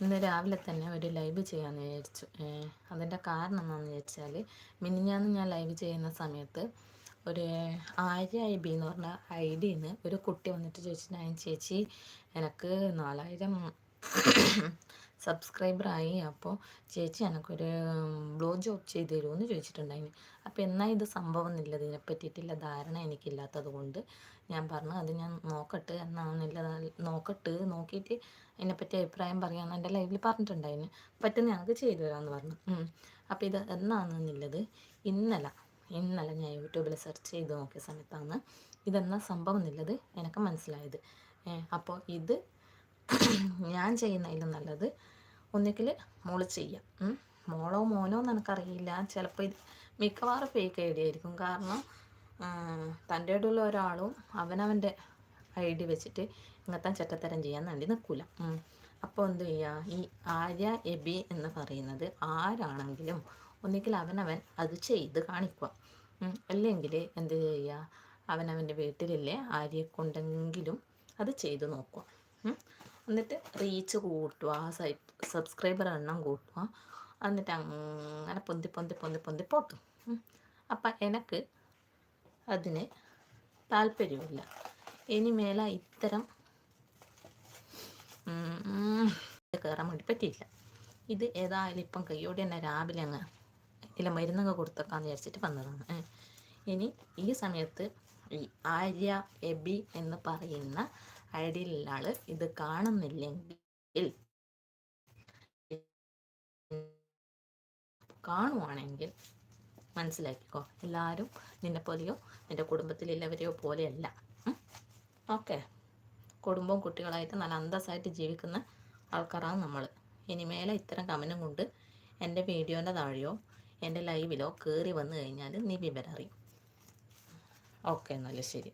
ഇന്ന് രാവിലെ തന്നെ ഒരു ലൈവ് ചെയ്യാമെന്ന് വിചാരിച്ചു. അതിന്റെ കാരണം എന്താണെന്ന് വെച്ചാൽ മിനിഞ്ഞാന്ന് ഞാൻ ലൈവ് ചെയ്യുന്ന സമയത്ത് ഒരു ആര്യ ഐ ബി എന്ന് പറഞ്ഞ ഐ ഡിന്ന് ഒരു കുട്ടി വന്നിട്ട് ചോദിച്ചിട്ടുണ്ടായി ചേച്ചി എനിക്ക് നാലായിരം സബ്സ്ക്രൈബറായി. അപ്പോൾ ചേച്ചി എനിക്കൊരു ബ്ലോ ജോബ് ചെയ്ത് തരുമെന്ന് ചോദിച്ചിട്ടുണ്ടായിന്. അപ്പോൾ എന്നാൽ ഇത് സംഭവം ഇല്ല ഇതിനെ പറ്റിയിട്ടില്ല ധാരണ എനിക്കില്ലാത്തത് കൊണ്ട് ഞാൻ പറഞ്ഞു അത് ഞാൻ നോക്കട്ടെ എന്നാണെന്നില്ല നോക്കട്ട് നോക്കിയിട്ട് അതിനെപ്പറ്റി അഭിപ്രായം പറയാമെന്ന് എന്റെ ലൈവിൽ പറഞ്ഞിട്ടുണ്ടായിന്. പറ്റുന്ന ഞങ്ങൾക്ക് ചെയ്തു തരാമെന്ന് പറഞ്ഞു. അപ്പോൾ ഇത് എന്നാണെന്നുള്ളത് ഇന്നലെ ഇന്നലെ ഞാൻ യൂട്യൂബിൽ സെർച്ച് ചെയ്ത് നോക്കിയ സമയത്താണ് ഇതെന്നാ സംഭവം എന്നുള്ളത് എനിക്ക് മനസ്സിലായത്. അപ്പോൾ ഇത് ഞാൻ ചെയ്യുന്നതിലും നല്ലത് ഒന്നുകിൽ മോൾ ചെയ്യാം. മോളോ മോനോ എന്ന് എനിക്കറിയില്ല. ചിലപ്പോൾ ഇത് മിക്കവാറും ഫേക്ക് ഐ ഡി ആയിരിക്കും. കാരണം തന്റെ ഇടയിലുള്ള ഒരാളും അവനവന്റെ ഐ ഡി വെച്ചിട്ട് ഇങ്ങനത്തെ ചെറ്റത്തരം ചെയ്യാൻ വേണ്ടി നിൽക്കില്ല അപ്പോൾ എന്ത് ചെയ്യുക ഈ ആര്യ എബി എന്ന് പറയുന്നത് ആരാണെങ്കിലും ഒന്നുകിൽ അവനവൻ അത് ചെയ്ത് കാണിക്കുക അല്ലെങ്കിൽ എന്ത് ചെയ്യുക അവനവന്റെ വീട്ടിലില്ലേ ആര്യക്കൊണ്ടെങ്കിലും അത് ചെയ്ത് നോക്കുക എന്നിട്ട് റീച്ച് കൂട്ടുക സബ്സ്ക്രൈബർ എണ്ണം കൂട്ടുക. എന്നിട്ട് അങ്ങനെ പൊന്തി പൊന്തി പൊന്തി പൊന്തി പോട്ടും. അപ്പം എനിക്ക് അതിന് താല്പര്യമില്ല. ഇനി മേല ഇത്തരം കയറാൻ വേണ്ടി പറ്റിയില്ല. ഇത് ഏതായാലും ഇപ്പം കയ്യോടെ തന്നെ രാവിലെ അങ്ങ് ഇല്ല മരുന്നൊക്കെ കൊടുത്തേക്കാന്ന് വിചാരിച്ചിട്ട് വന്നതാണ്. ഇനി ഈ സമയത്ത് ഈ ആര്യ എബി എന്ന് പറയുന്ന ഐഡിയയിലുള്ള ആൾ ഇത് കാണുന്നില്ലെങ്കിൽ കാണുവാണെങ്കിൽ മനസ്സിലാക്കിക്കോ. എല്ലാവരും നിന്നെ പോലെയോ നിന്റെ കുടുംബത്തിലുള്ളവരെയോ പോലെയല്ല. ഓക്കെ. കുടുംബവും കുട്ടികളായിട്ട് നല്ല അന്തസ്സായിട്ട് ജീവിക്കുന്ന ആൾക്കാരാണ് നമ്മൾ ഇനിമേലെ ഇത്തരം കമനം കൊണ്ട് എന്റെ വീഡിയോന്റെ താഴെയോ എന്റെ ലൈവിലോ കയറി വന്നു കഴിഞ്ഞാൽ നീ വിവരം അറിയും. ഓക്കെ എന്നാൽ ശരി.